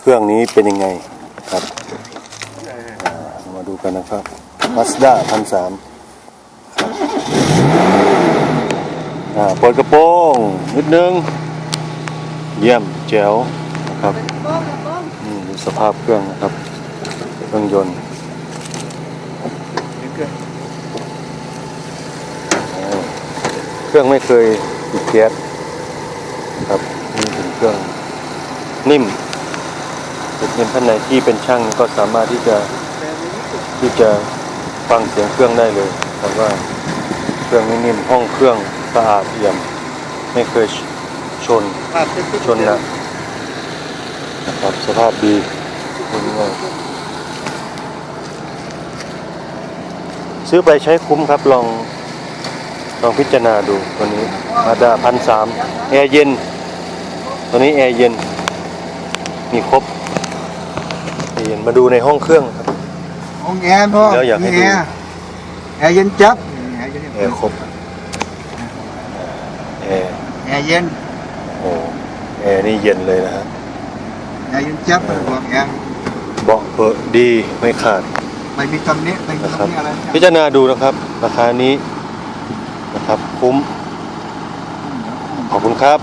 เครื่องนี้เป็นยังไงครับมาดูกันนะครับ Mazda พันสามครับอ่าเปิดกระโปรงนิดนึง เยี่ยมแจ๋วนะครับโป้งโป้งอืมดูสภาพเครื่องนะครับ เครื่องยนต์โอ้เครื่องไม่เคยติดแก๊สครับนี่เป็นเครื่องนิ่ม เด็กเรียนท่านไหนที่เป็นช่างก็สามารถที่จะที่จะฟังเสียงเครื่องได้เลยแต่ว่าเครื่องนิ่มห้องเครื่องสะอาดเอี่ยม ไม่เคยชนชนนะนะครับสภาพดีคุณงซื้อไปใช้คุ้มครับลองลองพิจารณาดูตัวนี้มาดาพันสามแอร์เย็น ตัวนี้แอร์เย็น มีครบ เย็นมาดูในห้องเครื่องครับ ห้องแอร์พ่อแล้วอยากให้ดู มีแอร์แอร์เย็นจับแอร์เย็นแอร์ครบแอร์แอร์เย็นโอ้แอร์นี่เย็นเลยนะฮะแอร์เย็นจับบอกแอร์เบาะเปิดดีไม่ขาดไม่มีตำหนิไม่มีนะครับตำหนิอะไรพิจารณาดูนะครับ ราคานี้นะครับ คุ้ม ขอบคุณครับ